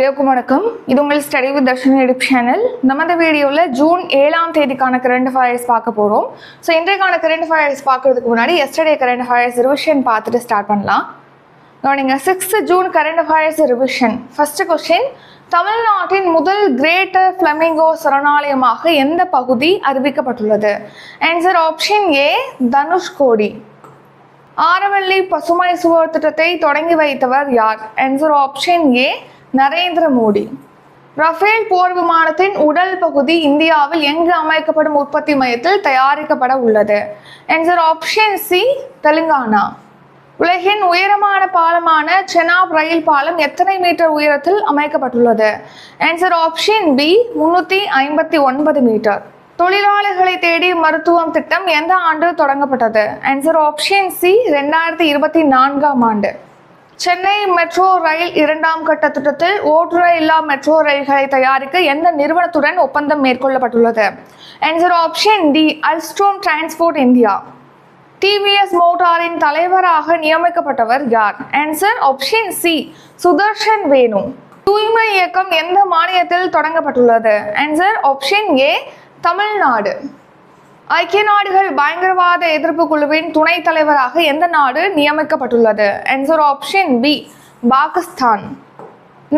எல்லாருக்கும் வணக்கம். இது உங்கள் study with Darshan YouTube channel நம்ம இந்த வீடியோவில் ஜூன் ஏழாம் தேதிக்கான கரண்ட் ஃபயர்ஸ் பார்க்க போகிறோம் ஸோ இன்றைக்கான கரண்ட் ஃபயர்ஸ் பார்க்கறதுக்கு முன்னாடி எஸ்டர்டே கரண்ட் ஃபயர்ஸ் ரிவிஷன் பார்த்துட்டு ஸ்டார்ட் பண்ணலாம். கவனிங்க sixth June current affairs revision first question தமிழ்நாட்டின் முதல் கிரேட்டர் ஃப்ளமிங்கோ சரணாலயமாக எந்த பகுதி அறிவிக்கப்பட்டுள்ளது? Answer option A Dhanushkodi Aravalli பசுமை சுவர் திட்டத்தை தொடங்கி வைத்தவர் யார்? Answer option A Narendra Modi. Rafale போர் விமானத்தின் உடல் பகுதி இந்தியாவில் எங்கு அமைக்கப்படும் உற்பத்தி மையத்தில் தயாரிக்கப்பட உள்ளது? Answer option C Telangana. உலகின் உயரமான பாலமான செனாப் ரயில் பாலம் எத்தனை மீட்டர் உயரத்தில் அமைக்கப்பட்டுள்ளது? ஆன்சர் ஆப்ஷன் பி முன்னூற்றி ஐம்பத்தி ஒன்பது மீட்டர். தொழிலாளர்களை தேடி மருத்துவம் திட்டம் எந்த ஆண்டு தொடங்கப்பட்டது? ஆன்சர் ஆப்ஷன் சி ரெண்டாயிரத்தி இருபத்தி நான்காம் ஆண்டு. சென்னை மெட்ரோ ரயில் இரண்டாம் கட்ட திட்டத்தில் ஓட்டுரை இல்லா மெட்ரோ ரயில்களை தயாரிக்க எந்த நிறுவனத்துடன் ஒப்பந்தம் மேற்கொள்ளப்பட்டுள்ளது? Answer option D Alstom transport India TVS மோட்டாரின் தலைவராக நியமிக்கப்பட்டவர் யார்? Answer option C Sudarshan Venu தூய்மை இயக்கம் எந்த மாநிலத்தில் தொடங்கப்பட்டுள்ளது? ஆன்சர் ஆப்ஷன் ஏ தமிழ்நாடு ஐக்கிய நாடுகள் பயங்கரவாத எதிர்ப்பு குழுவின் துணைத் தலைவராக எந்த நாடு நியமிக்கப்பட்டுள்ளது? Answer option B Pakistan.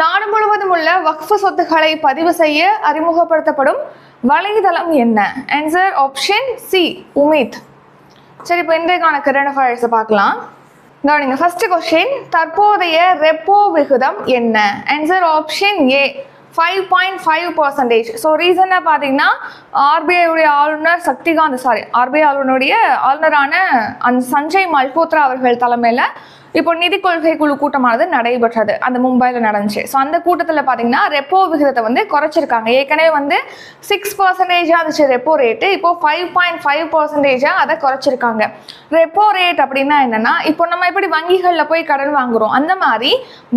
நாடு முழுவதும் உள்ள வக்ஃபு சொத்துக்களை பதிவு செய்ய அறிமுகப்படுத்தப்படும் வலைதளம் என்ன? Answer option C Umeed. சரி இப்போ இன்றைக்கான கரண்ட் அஃபேர்ஸை பார்க்கலாம். கவனிங்க ஃபர்ஸ்ட் கொஸ்டின் தற்போதைய ரெப்போ விகிதம் என்ன? Answer option A five point five percentage so ரீசனாக பார்த்தீங்கன்னா ஆர்பிஐடைய ஆளுநர் சக்திகாந்த் சாரி ஆர்பிஐ ஆளுநருடைய ஆளுநரான அந்த சஞ்சய் மல்கோத்ரா அவர்கள் தலைமையில் இப்போ நிதி கொள்கை குழு கூட்டமானது நடைபெற்றது. அந்த மும்பையில் நடந்துச்சு. ஸோ அந்த கூட்டத்தில் பார்த்தீங்கன்னா ரெப்போ விகிதத்தை வந்து குறைச்சிருக்காங்க. ஏற்கனவே வந்து சிக்ஸ் பர்சன்டேஜாக இருந்துச்சு ரெப்போ ரேட்டு இப்போ ஃபைவ் பாயிண்ட் ஃபைவ் பர்சன்டேஜாக அதை குறைச்சிருக்காங்க. ரெப்போ ரேட் அப்படின்னா என்னென்னா இப்போ நம்ம எப்படி வங்கிகளில் போய் கடன் வாங்குறோம்? அந்த மாதிரி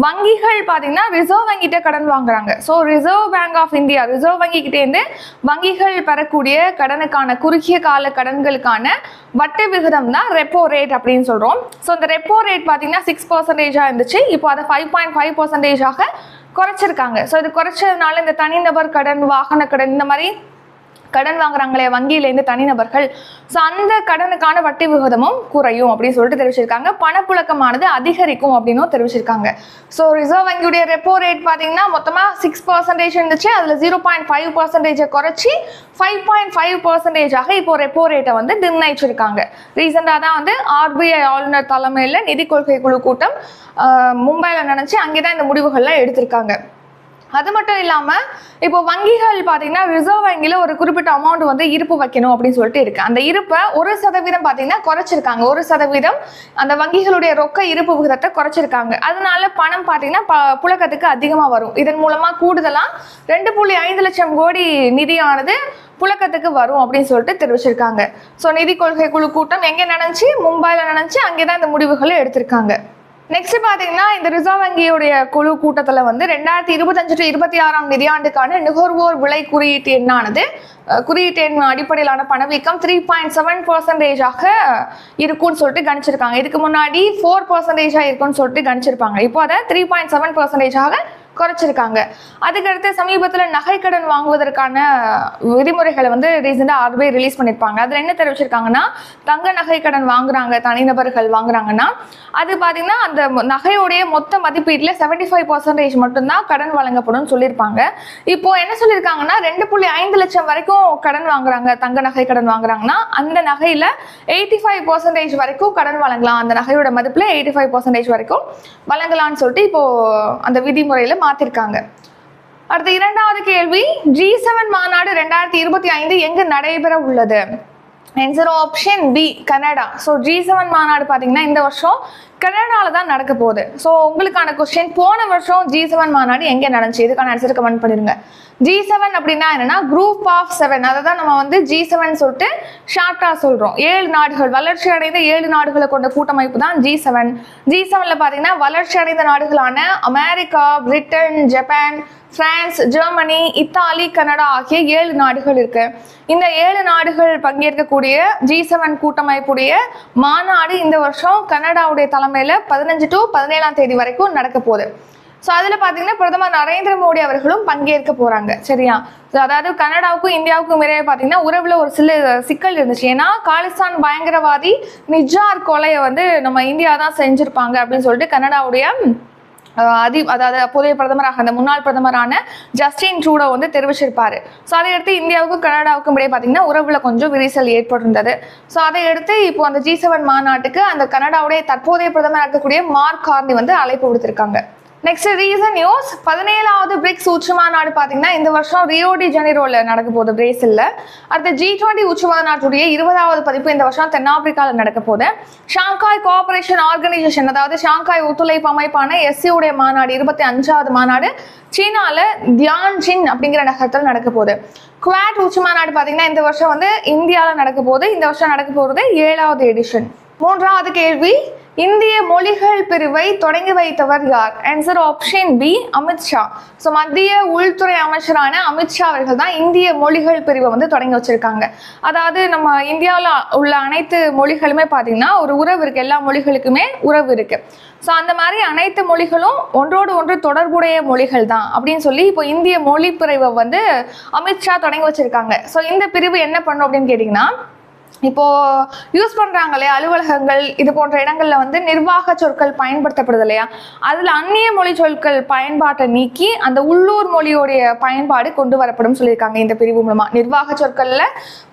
வங்கிகள் பார்த்தீங்கன்னா ரிசர்வ் வங்கிட்ட கடன் வாங்குறாங்க. So reserve bank of India reserve வங்கிக்கிட்டேருந்து வங்கிகள் பெறக்கூடிய கடனுக்கான குறுகிய கால கடன்களுக்கான வட்டி விகிதம் தான் ரெப்போ ரேட் அப்படின்னு சொல்கிறோம் ஸோ இந்த ரெப்போ ரேட் பார்த்தீங்கன்னா சிக்ஸ் பர்சன்டேஜாக இருந்துச்சு. இப்போ அதை ஃபைவ் பாயிண்ட் ஃபைவ் பர்சன்டேஜாக குறைச்சிருக்காங்க. ஸோ இது குறைச்சதுனால இந்த தனிநபர் கடன் வாகன கடன் இந்த மாதிரி கடன் வாங்குறாங்களே வங்கியிலேருந்து தனிநபர்கள். ஸோ அந்த கடனுக்கான வட்டி விகிதமும் குறையும் அப்படின்னு சொல்லிட்டு தெரிவிச்சிருக்காங்க. பணப்புழக்கமானது அதிகரிக்கும் அப்படின்னும் தெரிவிச்சிருக்காங்க. ஸோ ரிசர்வ் வங்கியுடைய ரெப்போ ரேட் பார்த்தீங்கன்னா மொத்தமாக சிக்ஸ் பர்சன்டேஜ் இருந்துச்சு. அதில் ஜீரோ பாயிண்ட் ஃபைவ் பர்சன்டேஜை குறைச்சி ஃபைவ் பாயிண்ட் ஃபைவ் பர்சன்டேஜாக இப்போ ரெப்போ ரேட்டை வந்து நிர்ணயிச்சிருக்காங்க. ரீசெண்டாக தான் வந்து ஆர்பிஐ ஆளுநர் தலைமையில் நிதி கொள்கை குழு கூட்டம் மும்பையில் நினச்சி அங்கே தான் இந்த முடிவுகள்லாம் எடுத்திருக்காங்க. அது மட்டும் இல்லாமல் இப்போ வங்கிகள் பார்த்தீங்கன்னா ரிசர்வ் வங்கியில் ஒரு குறிப்பிட்ட அமௌண்ட் வந்து இருப்பு வைக்கணும் அப்படின்னு சொல்லிட்டு இருக்கு. அந்த இருப்பை ஒரு சதவீதம் பார்த்தீங்கன்னா குறைச்சிருக்காங்க. ஒரு சதவீதம் அந்த வங்கிகளுடைய ரொக்க இருப்பு விகிதத்தை குறைச்சிருக்காங்க. அதனால பணம் பார்த்தீங்கன்னா ப புழக்கத்துக்கு அதிகமாக வரும். இதன் மூலமாக கூடுதலாக ரெண்டு புள்ளி ஐந்து லட்சம் கோடி நிதியானது புழக்கத்துக்கு வரும் அப்படின்னு சொல்லிட்டு தெரிவிச்சிருக்காங்க. ஸோ நிதி கொள்கை குழு கூட்டம் எங்கே நடந்துச்சு மும்பையில் நடந்துச்சு அங்கே தான் இந்த முடிவுகளை எடுத்திருக்காங்க. நெக்ஸ்ட் பார்த்தீங்கன்னா இந்த ரிசர்வ் வங்கியுடைய குழு கூட்டத்தில் வந்து ரெண்டாயிரத்தி இருபத்தஞ்சு டு இருபத்தி ஆறாம் நிதியாண்டுக்கான நுகர்வோர் விலை குறியீட்டு எண்ணானது குறியீட்டு எண் அடிப்படையிலான பணவீக்கம் த்ரீ பாயிண்ட் செவன் பர்சன்டேஜாக இருக்கும்னு சொல்லிட்டு கணிச்சிருக்காங்க. இதுக்கு முன்னாடி ஃபோர் பர்சன்டேஜாக இருக்கும்னு சொல்லிட்டு கணிச்சிருப்பாங்க. இப்போ அதை த்ரீ பாயிண்ட் செவன் பர்சன்டேஜாக குறைச்சிருக்காங்க. அதுக்கடுத்து சமீபத்தில் நகைக்கடன் வாங்குவதற்கான விதிமுறைகளை வந்து ரீசெண்டாக ஆர்பிஐ ரிலீஸ் பண்ணியிருப்பாங்க அதில் என்ன தெரிவிச்சிருக்காங்கன்னா தங்க நகைக்கடன் வாங்குறாங்க தனிநபர்கள் வாங்குறாங்கன்னா அது பார்த்தீங்கன்னா அந்த நகையோடைய நகையுடைய மொத்த மதிப்பீட்டில் செவன்டி ஃபைவ் பர்சன்டேஜ் மட்டும்தான் கடன் வழங்கப்படும் சொல்லியிருப்பாங்க. இப்போ என்ன சொல்லியிருக்காங்கன்னா ரெண்டு புள்ளி ஐந்து லட்சம் வரைக்கும் கடன் வாங்குறாங்க தங்க நகை கடன் வாங்குறாங்கன்னா அந்த நகையில் எயிட்டி ஃபைவ் பர்சன்டேஜ் வரைக்கும் கடன் வழங்கலாம். அந்த நகையோட மதிப்பில் எயிட்டி ஃபைவ் பர்சன்டேஜ் வரைக்கும் வழங்கலாம்னு சொல்லிட்டு இப்போ அந்த விதிமுறையில் மாற்றிருக்காங்க அடுத்த இரண்டாவது கேள்வி ஜி செவன் மாநாடு ரெண்டாயிரத்தி இருபத்தி ஐந்து எங்கு நடைபெற உள்ளது? Answer option B Canada. So G seven மாநாடு பார்த்தீங்கன்னா இந்த வருஷம் கனடாவில் தான் நடக்க போகுது. ஸோ உங்களுக்கான கொஸ்டின் போன வருஷம் ஜி செவன் மாநாடு எங்கே நடந்துச்சு? இதுக்கான ஆன்சர் கமெண்ட் பண்ணிடுங்க ஜி செவன் அப்படின்னா என்னன்னா குரூப் ஆஃப் செவன் அதை தான் நம்ம வந்து ஜி செவன் சொல்லிட்டு ஷார்ட்டாக சொல்கிறோம் ஏழு நாடுகள். வளர்ச்சி அடைந்த ஏழு நாடுகளை கொண்ட கூட்டமைப்பு தான் ஜி செவன் ஜி செவனில் பார்த்தீங்கன்னா வளர்ச்சி அடைந்த நாடுகளான America Britain Japan France Germany Italy Canada ஆகிய ஏழு நாடுகள் இருக்கு. இந்த ஏழு நாடுகள் பங்கேற்கக்கூடிய ஜி செவன் கூட்டமைப்புடைய மாநாடு இந்த வருஷம் கனடாவுடைய தலைமையில் பதினஞ்சு டு பதினேழாம் தேதி வரைக்கும் நடக்க போகுது. ஸோ அதில் பார்த்தீங்கன்னா பிரதமர் நரேந்திர மோடி அவர்களும் பங்கேற்க போகிறாங்க சரியா? ஸோ அதாவது கனடாவுக்கும் இந்தியாவுக்கும் இடையே பார்த்தீங்கன்னா உறவில் ஒரு சில சிக்கல் இருந்துச்சு. ஏன்னா காலிஸ்தான் பயங்கரவாதி நிஜார் கொலையை வந்து நம்ம இந்தியா தான் செஞ்சுருப்பாங்க அப்படின்னு சொல்லிட்டு கனடாவுடைய அதி அதாவது அப்போதைய பிரதமராக அந்த முன்னாள் பிரதமரான ஜஸ்டின் ட்ரூடோ வந்து தெரிவிச்சிருப்பாரு. ஸோ அதை அடுத்து இந்தியாவுக்கும் கனடாவுக்கும் இடையே பார்த்தீங்கன்னா உறவுல கொஞ்சம் விரிசல் ஏற்பட்டிருந்தது. ஸோ அதை அடுத்து இப்போ அந்த ஜி செவன் மாநாட்டுக்கு அந்த கனடாவுடைய தற்போதைய பிரதமர் இருக்கக்கூடிய மார்க் கார்னி வந்து அழைப்பு விடுத்திருக்காங்க. நெக்ஸ்ட் ரீசன் நியூஸ் பதினேழாவது பிரிக்ஸ் உச்சி மாநாடு பார்த்தீங்கன்னா இந்த வருஷம் ரியோ டி நடக்க போகுது பிரேசிலில். அடுத்த ஜி டுவெண்ட்டி உச்சி மாநாட்டுடைய இருபதாவது பதிப்பு இந்த வருஷம் தென்னாப்பிரிக்காவில் நடக்க போகுது. ஷாங்காய் கோஆபரேஷன் ஆர்கனைசேஷன் அதாவது ஷாங்காய் ஒத்துழைப்பு அமைப்பான எஸ்சியுடைய மாநாடு இருபத்தி அஞ்சாவது மாநாடு சீனாவில் தியான்ஜின் அப்படிங்கிற நகரத்தில் நடக்க போகுது. குவாட் உச்சி மாநாடு பார்த்தீங்கன்னா இந்த வருஷம் வந்து இந்தியாவில் நடக்க போகுது. இந்த வருஷம் நடக்க போகிறது ஏழாவது எடிஷன் மூன்றாவது கேள்வி இந்திய மொழிகள் பிரிவை தொடங்கி வைத்தவர் யார்? Answer option B Amit Shah so மத்திய உள்துறை அமைச்சரான அமித்ஷா அவர்கள் தான் இந்திய மொழிகள் பிரிவை வந்து தொடங்கி வச்சிருக்காங்க. அதாவது நம்ம இந்தியாவில் உள்ள அனைத்து மொழிகளுமே பார்த்தீங்கன்னா ஒரு உறவு இருக்குது எல்லா மொழிகளுக்குமே உறவு இருக்கு. ஸோ அந்த மாதிரி அனைத்து மொழிகளும் ஒன்றோடு ஒன்று தொடர்புடைய மொழிகள் தான் அப்படின்னு சொல்லி இப்போ இந்திய மொழி பிரிவை வந்து அமித்ஷா தொடங்கி வச்சிருக்காங்க. ஸோ இந்த பிரிவு என்ன பண்ணும் அப்படின்னு கேட்டிங்கன்னா இப்போது யூஸ் பண்றாங்களே அலுவலகங்கள் இது போன்ற இடங்களில் வந்து நிர்வாக சொற்கள் பயன்படுத்தப்படுது இல்லையா? அதில் அந்நிய மொழி சொற்கள் பயன்பாட்டை நீக்கி அந்த உள்ளூர் மொழியோடைய பயன்பாடு கொண்டு வரப்படும் சொல்லியிருக்காங்க இந்த பிரிவு மூலமாக நிர்வாக சொற்களில்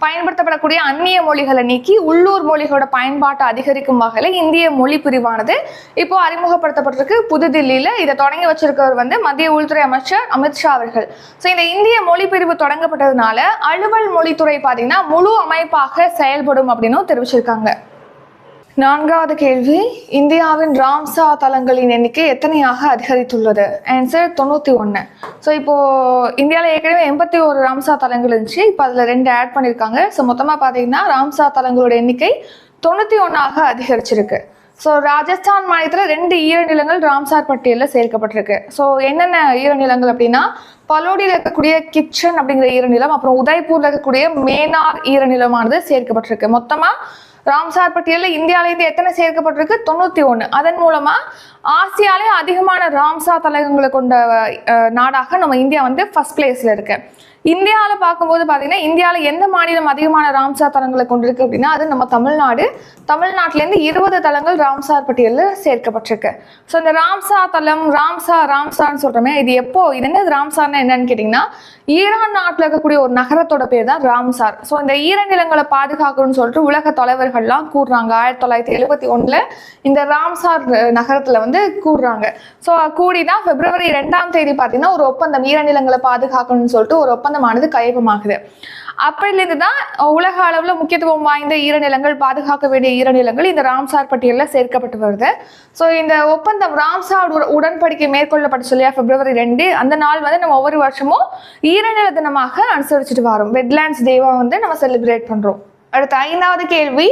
பயன்படுத்தப்படக்கூடிய அந்நிய மொழிகளை நீக்கி உள்ளூர் மொழிகளோட பயன்பாட்டை அதிகரிக்கும் வகையில் இந்திய மொழி பிரிவானது இப்போ அறிமுகப்படுத்தப்பட்டிருக்கு. புதுதில்லியில் இதை தொடங்கி வச்சிருக்கவர் வந்து மத்திய உள்துறை அமைச்சர் அமித்ஷா அவர்கள். ஸோ இந்த இந்திய மொழி பிரிவு தொடங்கப்பட்டதுனால அலுவல் மொழித்துறை பார்த்தீங்கன்னா முழு அமைப்பாக செயல்படும் அப்படின்னும் தெரிவிச்சிருக்காங்க. நான்காவது கேள்வி இந்தியாவின் ராம்சா தலங்களின் எண்ணிக்கை எத்தனையாக அதிகரித்துள்ளது? ஆன்சர் தொண்ணூற்றி ஒன்று ஸோ இப்போது இந்தியாவில் ஏற்கனவே எண்பத்தி ஒரு ராம்சா தலங்கள் இருந்துச்சு. இப்போ அதில் ரெண்டு ஆட் பண்ணியிருக்காங்க ஸோ மொத்தமாக பார்த்தீங்கன்னா ராம்சா தலங்களோட எண்ணிக்கை தொண்ணூற்றி ஒன்றாக அதிகரிச்சிருக்கு. ஸோ ராஜஸ்தான் மாநிலத்தில் ரெண்டு ஈரநிலங்கள் ராம்சார் பட்டியலில் சேர்க்கப்பட்டிருக்கு. ஸோ என்னென்ன ஈரநிலங்கள் அப்படின்னா பலோடியில் இருக்கக்கூடிய கிச்சன் அப்படிங்கிற ஈரநிலம் அப்புறம் உதய்பூர்ல இருக்கக்கூடிய மேனார் ஈரநிலமானது சேர்க்கப்பட்டிருக்கு. மொத்தமாக ராம்சார் பட்டியலில் இந்தியாவிலேருந்து எத்தனை சேர்க்கப்பட்டிருக்கு? தொண்ணூற்றி ஒன்று அதன் மூலமாக ஆசியாலே அதிகமான ராம்சா தலகங்களை கொண்ட நாடாக நம்ம இந்தியா வந்து ஃபர்ஸ்ட் பிளேஸில் இருக்கு. இந்தியாவில் பார்க்கும்போது பார்த்தீங்கன்னா இந்தியாவில் எந்த மாநிலம் அதிகமான ராம்சார் தலங்களை கொண்டிருக்கு அப்படின்னா அது நம்ம தமிழ்நாடு. தமிழ்நாட்டிலேருந்து இருபது தலங்கள் ராம்சார் பட்டியலில் சேர்க்கப்பட்டிருக்கு. ஸோ இந்த ராம்சா தலம் ராம்சா ராம்சார்னு சொல்கிறோமே இது எப்போ இது என்ன ராம்சார்னா என்னன்னு கேட்டிங்கன்னா ஈரான் நாட்டில் இருக்கக்கூடிய ஒரு நகரத்தோட பேர் தான் ராம்சார் ஸோ இந்த ஈரநிலங்களை பாதுகாக்கணும்னு சொல்லிட்டு உலக தலைவர்கள்லாம் கூடுறாங்க ஆயிரத்தி தொள்ளாயிரத்தி எழுபத்தி ஒன்றில் இந்த ராம்சார் நகரத்தில் வந்து கூடுறாங்க ஸோ கூடி தான் பிப்ரவரி ரெண்டாம் தேதி பார்த்தீங்கன்னா ஒரு ஒப்பந்தம் ஈரநிலங்களை பாதுகாக்கணும்னு சொல்லிட்டு ஒரு ஒப்பந்தமானது கையகமாகுது. அப்படிலேருந்து தான் உலக அளவில் முக்கியத்துவம் வாய்ந்த ஈரநிலங்கள் பாதுகாக்க வேண்டிய ஈரநிலங்கள் இந்த ராம்சார் பட்டியலில் சேர்க்கப்பட்டு வருது. ஸோ இந்த ஒப்பந்தம் ராம்சார் உடன்படிக்கை மேற்கொள்ளப்பட்டு சொல்லியா பிப்ரவரி ரெண்டு அந்த நாள் வந்து நம்ம ஒவ்வொரு வருஷமும் ஈரநில தினமாக அனுசரிச்சுட்டு வரோம். வெட்லேண்ட்ஸ் டேவாக வந்து நம்ம செலிப்ரேட் பண்ணுறோம் அடுத்த ஐந்தாவது கேள்வி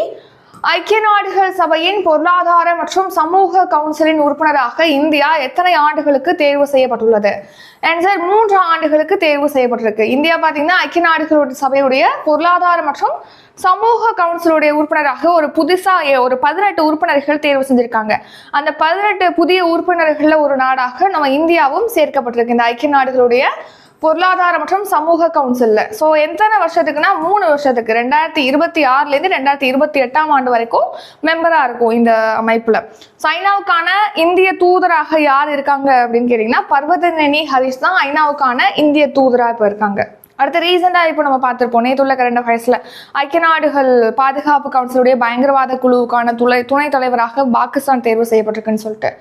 ஐக்கிய நாடுகள் சபையின் பொருளாதார மற்றும் சமூக கவுன்சிலின் உறுப்பினராக இந்தியா எத்தனை ஆண்டுகளுக்கு தேர்வு செய்யப்பட்டுள்ளது? ஆன்சர் மூன்று ஆண்டுகளுக்கு தேர்வு செய்யப்பட்டிருக்கு. இந்தியா பார்த்தீங்கன்னா ஐக்கிய நாடுகளுடைய சபையுடைய பொருளாதார மற்றும் சமூக கவுன்சிலுடைய உறுப்பினராக ஒரு புதுசாக ஒரு பதினெட்டு உறுப்பினர்கள் தேர்வு செஞ்சுருக்காங்க. அந்த பதினெட்டு புதிய உறுப்பினர்களில் ஒரு நாடாக நம்ம இந்தியாவும் சேர்க்கப்பட்டிருக்கு. இந்த ஐக்கிய நாடுகளுடைய பொருளாதார மற்றும் சமூக கவுன்சில்ல ஸோ எத்தனை வருஷத்துக்குன்னா மூணு வருஷத்துக்கு. ரெண்டாயிரத்தி இருபத்தி ஆறுலேருந்து ரெண்டாயிரத்தி இருபத்தி எட்டாம் ஆண்டு வரைக்கும் மெம்பராக இருக்கும் இந்த அமைப்பில். ஸோ இந்திய தூதராக யார் இருக்காங்க அப்படின்னு கேட்டிங்கன்னா பர்வதனேனி ஹரிஷ் தான் ஐநாவுக்கான இந்திய தூதராக இப்போ இருக்காங்க. அடுத்து ரீசெண்டாக இப்போ நம்ம பார்த்துருப்போம். நேற்றுள்ள கரண்ட் அஃபேர்ஸில் ஐக்கிய நாடுகள் பாதுகாப்பு கவுன்சிலுடைய பயங்கரவாத குழுவுக்கான துணை துணைத் தலைவராக பாகிஸ்தான் தேர்வு செய்யப்பட்டிருக்குன்னு சொல்லிட்டு.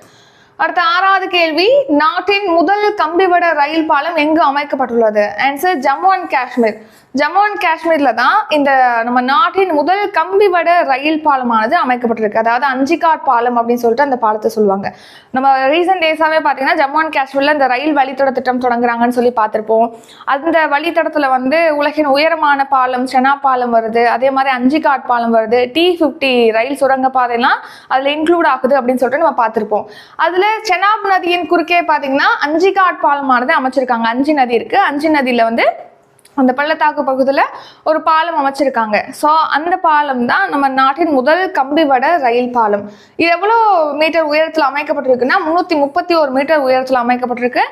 அடுத்த ஆறாவது கேள்வி நாட்டின் முதல் கம்பிவட ரயில் பாலம் எங்கு அமைக்கப்பட்டுள்ளது? Answer Jammu and Kashmir. Jammu and காஷ்மீர்ல தான் இந்த நம்ம நாட்டின் முதல் கம்பி வட ரயில் பாலமானது அமைக்கப்பட்டிருக்கு. அதாவது அஞ்சிகாட் பாலம் அப்படின்னு சொல்லிட்டு அந்த பாலத்தை சொல்லுவாங்க. நம்ம ரீசெண்ட் டேஸாவே பார்த்தீங்கன்னா ஜம்மு அண்ட் காஷ்மீர்ல இந்த ரயில் வழித்தட திட்டம் தொடங்குறாங்கன்னு சொல்லி பார்த்திருப்போம். அந்த வழித்தடத்துல வந்து உலகின் உயரமான பாலம் செனா பாலம் வருது. அதே மாதிரி அஞ்சிகாட் பாலம் வருது. டி ஃபிஃப்டி ரயில் சுரங்க பாதைலாம் அதுல இன்க்ளூட் ஆகுது அப்படின்னு சொல்லிட்டு நம்ம பார்த்திருப்போம். அதுல செனாப் நதியின் குறுக்கே பாத்தீங்கன்னா அஞ்சிகாட் பாலமானது அமைச்சிருக்காங்க. அஞ்சு நதி இருக்கு. அஞ்சு நதியில வந்து அந்த பள்ளத்தாக்கு பகுதியில் ஒரு பாலம் அமைச்சிருக்காங்க. ஸோ அந்த பாலம் தான் நம்ம நாட்டின் முதல் கம்பி வட ரயில் பாலம். இது எவ்வளோ மீட்டர் உயரத்தில் அமைக்கப்பட்டிருக்குன்னா முந்நூற்றி முப்பத்தி ஒரு மீட்டர் உயரத்தில் அமைக்கப்பட்டிருக்கு.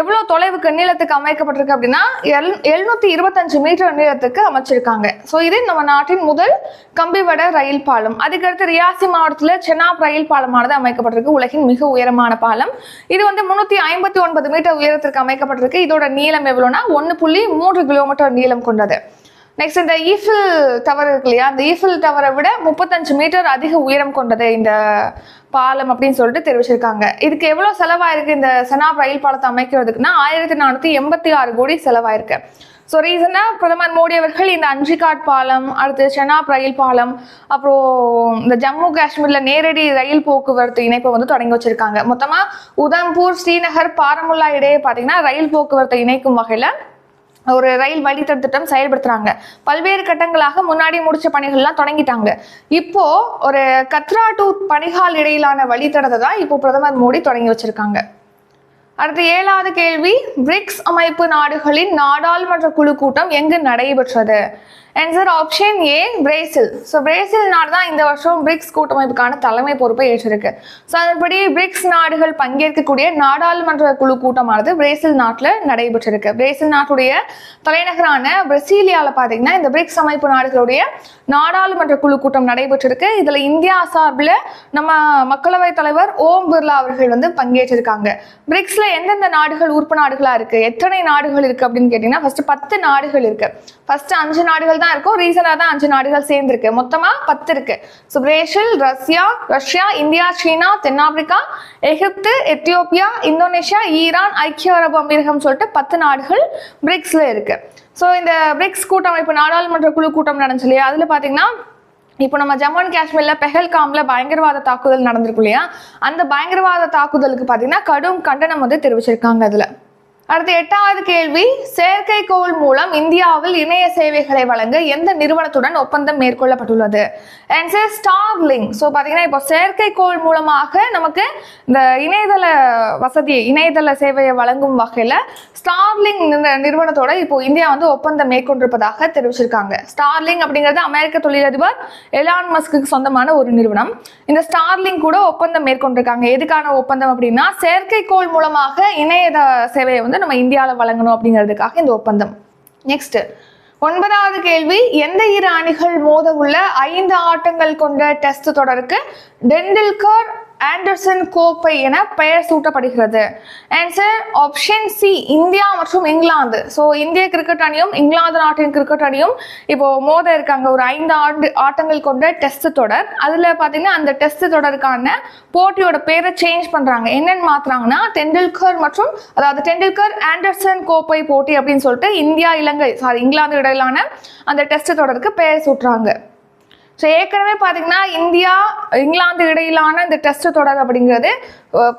எவ்வளோ தொலைவுக்கு நீளத்துக்கு அமைக்கப்பட்டிருக்கு அப்படின்னா எல் எழுநூற்றி இருபத்தஞ்சு மீட்டர் நீளத்துக்கு அமைச்சிருக்காங்க. ஸோ இது நம்ம நாட்டின் முதல் கம்பி வட ரயில் பாலம். அதுக்கடுத்து ரியாசி மாவட்டத்தில் சென்னாப் ரயில் பாலமானது அமைக்கப்பட்டிருக்கு. உலகின் மிக உயரமான பாலம். இது வந்து முந்நூற்றி ஐம்பத்தி ஒன்பது மீட்டர் உயரத்திற்கு அமைக்கப்பட்டிருக்கு. இதோட நீளம் எவ்வளோனா ஒன்று புள்ளி மூன்று கிலோ கிலோமீட்டர் நீளம் கொண்டது. நெக்ஸ்ட் இந்த ஈஃபில் டவர் இருக்கு இல்லையா? அந்த ஈஃபில் டவரை விட முப்பத்தஞ்சு மீட்டர் அதிக உயரம் கொண்டது இந்த பாலம் அப்படின்னு சொல்லிட்டு தெரிவிச்சிருக்காங்க. இதுக்கு எவ்வளோ செலவாயிருக்கு? இந்த செனாப் ரயில் பாலத்தை அமைக்கிறதுக்குன்னா ஆயிரத்தி நானூற்றி எண்பத்தி ஆறு கோடி செலவாயிருக்கு. ஸோ ரீசனாக பிரதமர் மோடி அவர்கள் இந்த அஞ்சிகாட் பாலம் அடுத்து செனாப் ரயில் பாலம் அப்புறம் இந்த ஜம்மு காஷ்மீரில் நேரடி ரயில் போக்குவரத்து இணைப்பை வந்து தொடங்கி வச்சிருக்காங்க. மொத்தமாக உதம்பூர் ஸ்ரீநகர் பாரமுல்லா இடையே பார்த்தீங்கன்னா ரயில் போக்குவரத்தை இணைக்கும் வகையில் ஒரு ரயில் வழித்தட திட்டம் செயல்படுத்துறாங்க. பல்வேறு கட்டங்களாக முன்னாடி முடிச்ச பணிகள்லாம் தொடங்கிட்டாங்க. இப்போ ஒரு கத்ரா டு பனிகால் இடையிலான வழித்தடத்தை தான் இப்போ பிரதமர் மோடி தொடங்கி வச்சிருக்காங்க. அடுத்து ஏழாவது கேள்வி பிரிக்ஸ் அமைப்பு நாடுகளின் நாடாளுமன்ற குழு கூட்டம் எங்கு நடைபெற்றது? Answer option A Brazil so Brazil நாடு தான் இந்த வருஷம் பிரிக்ஸ் கூட்டமைப்புக்கான தலைமை பொறுப்பை ஏற்றிருக்கு. ஸோ அதன்படி பிரிக்ஸ் நாடுகள் பங்கேற்கக்கூடிய நாடாளுமன்ற குழு கூட்டமானது பிரேசில் நாட்டில் நடைபெற்றிருக்கு. பிரேசில் நாட்டுடைய தலைநகரான பிரசீலியாவில் பார்த்தீங்கன்னா இந்த பிரிக்ஸ் அமைப்பு நாடுகளுடைய நாடாளுமன்ற குழு கூட்டம் நடைபெற்றிருக்கு. இதில் இந்தியா சார்பில் நம்ம மக்களவைத் தலைவர் ஓம் பிர்லா அவர்கள் வந்து பங்கேற்றிருக்காங்க. பிரிக்ஸ்ல எந்தெந்த நாடுகள் உறுப்பு நாடுகளா இருக்கு? எத்தனை நாடுகள் இருக்கு அப்படின்னு கேட்டீங்கன்னா ஃபர்ஸ்ட் பத்து நாடுகள் இருக்கு. ஃபர்ஸ்ட் அஞ்சு நாடுகள் தான் இருக்கும். ரீசனா தான் அஞ்சு நாடுகள் சேர்ந்துருக்கு. மொத்தமாக பத்து இருக்கு. So Brazil Russia Russia India China தென்னாப்பிரிக்கா எகிப்து எத்தியோப்பியா இந்தோனேஷியா ஈரான் ஐக்கிய அரபு அமீரகம் சொல்லிட்டு பத்து நாடுகள் பிரிக்ஸ்ல இருக்கு. ஸோ இந்த பிரிக்ஸ் கூட்டமைப்பு நாடாளுமன்ற குழு கூட்டம் நடந்துச்சு இல்லையா? அதில் பார்த்தீங்கன்னா இப்போ நம்ம ஜம்மு அண்ட் காஷ்மீர்ல பெஹல்காம்ல பயங்கரவாத தாக்குதல் நடந்திருக்கு இல்லையா? அந்த பயங்கரவாத தாக்குதலுக்கு பார்த்தீங்கன்னா கடும் கண்டனம் வந்து தெரிவிச்சிருக்காங்க அதில். அடுத்து எட்டாவது கேள்வி செயற்கைக்கோள் மூலம் இந்தியாவில் இணைய சேவைகளை வழங்க எந்த நிறுவனத்துடன் ஒப்பந்தம் மேற்கொள்ளப்பட்டுள்ளது? ஆன்சர் ஸ்டார்லிங் ஸோ பார்த்தீங்கன்னா இப்போ செயற்கைக்கோள் மூலமாக நமக்கு இந்த இணையதள வசதி இணையதள சேவையை வழங்கும் வகையில் ஸ்டார்லிங் நிறுவனத்தோட இப்போ இந்தியா வந்து ஒப்பந்தம் மேற்கொண்டிருப்பதாக தெரிவிச்சிருக்காங்க. ஸ்டார்லிங் அப்படிங்கிறது அமெரிக்க தொழிலதிபர் எலான் மஸ்க்கு சொந்தமான ஒரு நிறுவனம். இந்த ஸ்டார்லிங் கூட ஒப்பந்தம் மேற்கொண்டிருக்காங்க. எதுக்கான ஒப்பந்தம் அப்படின்னா செயற்கைக்கோள் மூலமாக இணையத சேவையை வந்து நம்ம இந்தியாவில் வழங்கணும் அப்படிங்கிறதுக்காக இந்த ஒப்பந்தம். நெக்ஸ்ட் ஒன்பதாவது கேள்வி எந்த இரு அணிகள் மோத உள்ள ஐந்து ஆட்டங்கள் கொண்ட டெஸ்ட் தொடருக்கு டெண்டுல்கர் ஆண்டர்சன் கோப்பை என பெயர் சூட்டப்படுகிறது. ஆன்சர் ஆப்ஷன் சி இந்தியா மற்றும் இங்கிலாந்து. ஸோ இந்திய கிரிக்கெட் அணியும் இங்கிலாந்து நாட்டின் கிரிக்கெட் அணியும் இப்போ மோத இருக்காங்க. ஒரு ஐந்து ஆண்டு ஆட்டங்கள் கொண்ட டெஸ்ட் தொடர். அதில் பார்த்தீங்கன்னா அந்த டெஸ்ட் தொடருக்கான போட்டியோட பேரை சேஞ்ச் பண்ணுறாங்க என்னென்னு மாத்துறாங்கன்னா டெண்டுல்கர் மற்றும் அதாவது டெண்டுல்கர் ஆண்டர்சன் கோப்பை போட்டி அப்படின்னு சொல்லிட்டு இந்தியா இலங்கை சாரி இங்கிலாந்து இடையிலான அந்த டெஸ்ட் தொடருக்கு பெயர் சூட்டுறாங்க. ஸோ ஏற்கனவே பார்த்தீங்கன்னா இந்தியா இங்கிலாந்து இடையிலான இந்த டெஸ்ட் தொடர் அப்படிங்கிறது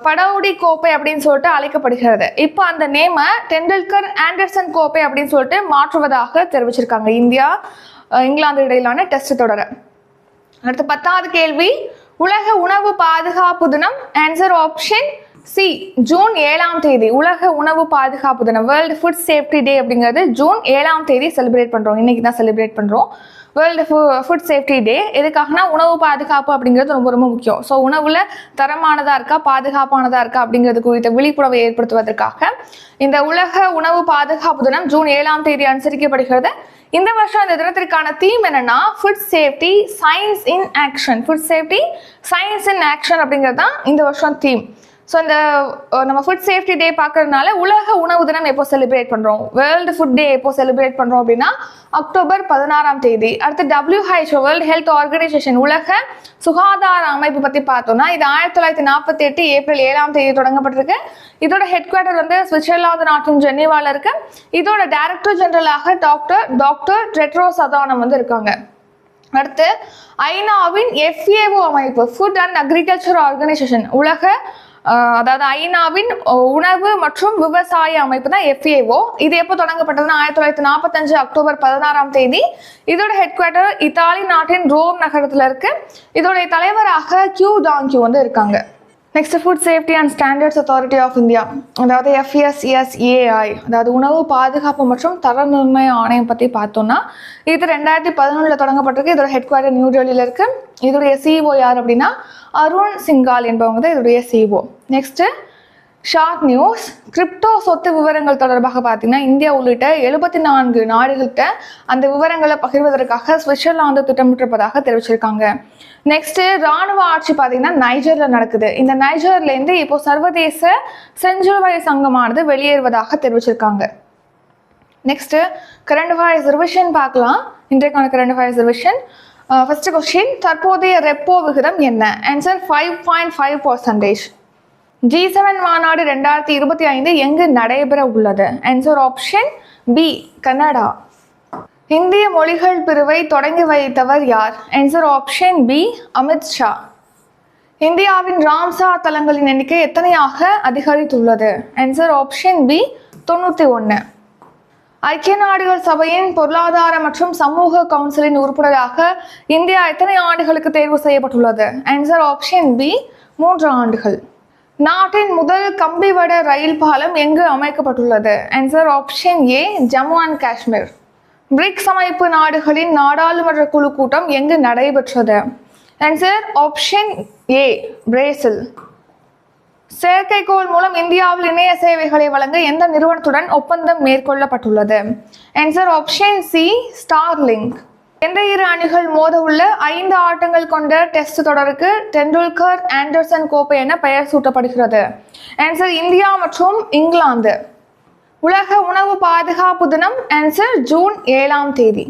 படவுடி கோப்பை அப்படின்னு சொல்லிட்டு அழைக்கப்படுகிறது. இப்போ அந்த நேமை டெண்டுல்கர் ஆண்டர்சன் கோப்பை அப்படின்னு சொல்லிட்டு மாற்றுவதாக தெரிவிச்சிருக்காங்க இந்தியா இங்கிலாந்து இடையிலான டெஸ்ட் தொடரை. அடுத்து பத்தாவது கேள்வி உலக உணவு பாதுகாப்பு தினம் ஆன்சர் ஆப்ஷன் சி ஜூன் ஏழாம் தேதி உலக உணவு பாதுகாப்பு தினம் வேர்ல்டு ஃபுட் சேஃப்டி டே அப்படிங்கிறது ஜூன் ஏழாம் தேதி செலிப்ரேட் பண்ணுறோம் இன்றைக்கி தான் செலிப்ரேட் பண்ணுறோம் வேர்ல்டு ஃபுட் சேஃப்டி டே எதுக்காகனா உணவு பாதுகாப்பு அப்படிங்கிறது ரொம்ப ரொம்ப முக்கியம். ஸோ உணவுல தரமானதாக இருக்கா பாதுகாப்பானதாக இருக்கா அப்படிங்கிறது குறித்த விழிப்புணர்வை ஏற்படுத்துவதற்காக இந்த உலக உணவு பாதுகாப்பு தினம் ஜூன் ஏழாம் தேதி அனுசரிக்கப்படுகிறது. இந்த வருஷம் இந்த தினத்திற்கான தீம் என்னன்னா food safety science in action food safety science in action அப்படிங்கிறது தான் இந்த வருஷம் தீம் ஸோ இந்த நம்ம ஃபுட் சேஃப்டி டே பார்க்கறதுனால உலக உணவு தினம் எப்போ செலிப்ரேட் பண்ணுறோம் வேர்ல்டு ஃபுட் டே எப்போ செலிப்ரேட் பண்ணுறோம் அப்படின்னா அக்டோபர் பதினாறாம் தேதி. அடுத்து டபிள்யூஹெச்ஓ வேர்ல்டு ஹெல்த் ஆர்கனைசேஷன் உலக சுகாதார அமைப்பு பற்றி பார்த்தோம்னா இது ஆயிரத்தி தொள்ளாயிரத்தி நாற்பத்தி எட்டு ஏப்ரல் ஏழாம் தேதி தொடங்கப்பட்டிருக்கு. இதோட ஹெட் குவார்ட்டர் வந்து சுவிட்சர்லாந்து நாட்டின் ஜெனீவால இருக்கு. இதோட டைரக்டர் ஜெனரலாக டாக்டர் டாக்டர் டெட்ரோஸ் அதானம் வந்து இருக்காங்க. அடுத்து ஐநாவின் எஃப்ஏஓ அமைப்பு ஃபுட் அண்ட் அக்ரிகல்ச்சர் ஆர்கனைசேஷன் உலக அதாவது ஐநாவின் உணவு மற்றும் விவசாய அமைப்பு தான் எஃப்ஏஓ இது எப்போ தொடங்கப்பட்டதுன்னா ஆயிரத்தி தொள்ளாயிரத்தி நாற்பத்தஞ்சு அக்டோபர் பதினாறாம் தேதி. இதோட ஹெட் குவார்ட்டர் இத்தாலி நாட்டின் ரோம் நகரத்தில் இருக்கு. இதோடைய தலைவராக கியூ டாங்கியூ வந்து இருக்காங்க. Next food safety and standards authority of India அதாவது எஃப்எஸ்எஸ்ஏஐ அதாவது உணவு பாதுகாப்பு மற்றும் தர நிர்ணய ஆணையம் பற்றி பார்த்தோம்னா இது ரெண்டாயிரத்தி பதினொன்றில் தொடங்கப்பட்டிருக்கு. இதோட ஹெட் குவார்டர் நியூ டெல்லியில் இருக்குது இதோடைய சிஇஓ யார் அப்படின்னா அருண் சிங்கால் என்பவங்க தான் இதோடைய CEO next short news crypto சொத்து விவரங்கள் தொடர்பாக பார்த்தீங்கன்னா இந்தியா உள்ளிட்ட எழுபத்தி நான்கு நாடுகள்கிட்ட அந்த விவரங்களை பகிர்வதற்காக சுவிட்சர்லாந்து திட்டமிட்டிருப்பதாக தெரிவிச்சிருக்காங்க. நெக்ஸ்ட் ராணுவ ஆட்சி பார்த்தீங்கன்னா நைஜர்ல நடக்குது. இந்த நைஜர்லேருந்து இப்போ சர்வதேச செஞ்சிலுவை சங்கமானது வெளியேறுவதாக தெரிவிச்சிருக்காங்க. நெக்ஸ்ட் கரண்ட் அஃபேர்ஸ் ரிவிஷன் பார்க்கலாம். இன்றைக்கான current affairs revision first question தற்போதைய ரெப்போ விகிதம் என்ன? Answer five point five percentage G seven மாநாடு ரெண்டாயிரத்தி இருபத்தி ஐந்து எங்கு நடைபெற உள்ளது? ஆன்சர் ஆப்ஷன் பி கனடா இந்திய மொழிகள் பிரிவை தொடங்கி வைத்தவர் யார்? ஆன்சர் ஆப்ஷன் பி அமித்ஷா இந்தியாவின் ராம்சார் தலங்களின் எண்ணிக்கை எத்தனையாக அதிகரித்துள்ளது? ஆன்சர் ஆப்ஷன் பி தொண்ணூற்றி ஒன்று ஐக்கிய நாடுகள் சபையின் பொருளாதார மற்றும் சமூக கவுன்சிலின் உறுப்பினராக இந்தியா எத்தனை ஆண்டுகளுக்கு தேர்வு செய்யப்பட்டுள்ளது? ஆன்சர் ஆப்ஷன் பி மூன்று ஆண்டுகள். நாட்டின் முதல் கம்பிவட ரயில் பாலம் எங்கு அமைக்கப்பட்டுள்ளது? Answer option A Jammu and Kashmir. BRICS அமைப்பு நாடுகளின் நாடாளுமன்ற குழு கூட்டம் எங்கு நடைபெற்றது? ஆன்சர் ஆப்ஷன் ஏ பிரேசில் செயற்கைக்கோள் மூலம் இந்தியாவில் இணைய சேவைகளை வழங்க எந்த நிறுவனத்துடன் ஒப்பந்தம் மேற்கொள்ளப்பட்டுள்ளது? ஆன்சர் ஆப்ஷன் சி ஸ்டார்லிங்க் எந்த இரு அணிகள் மோத உள்ள ஐந்து ஆட்டங்கள் கொண்ட டெஸ்ட் தொடருக்கு டெண்டுல்கர் ஆண்டர்சன் கோப்பை என பெயர் சூட்டப்படுகிறது. ஆன்சர் இந்தியா மற்றும் இங்கிலாந்து. உலக உணவு பாதுகாப்பு தினம் ஆன்சர் ஜூன் ஏழாம் தேதி.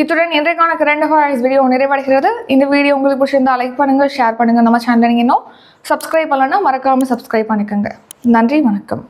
இத்துடன் இன்றைக்கான கரண்ட் அஃபேர்ஸ் வீடியோ நிறைவடைகிறது. இந்த வீடியோ உங்களுக்கு பிடிச்சிருந்தா லைக் பண்ணுங்க ஷேர் பண்ணுங்க. நம்ம சேனல் நீங்கள் இன்னும் சப்ஸ்கிரைப் பண்ணலன்னா மறக்காம சப்ஸ்கிரைப் பண்ணிக்கோங்க. நன்றி வணக்கம்.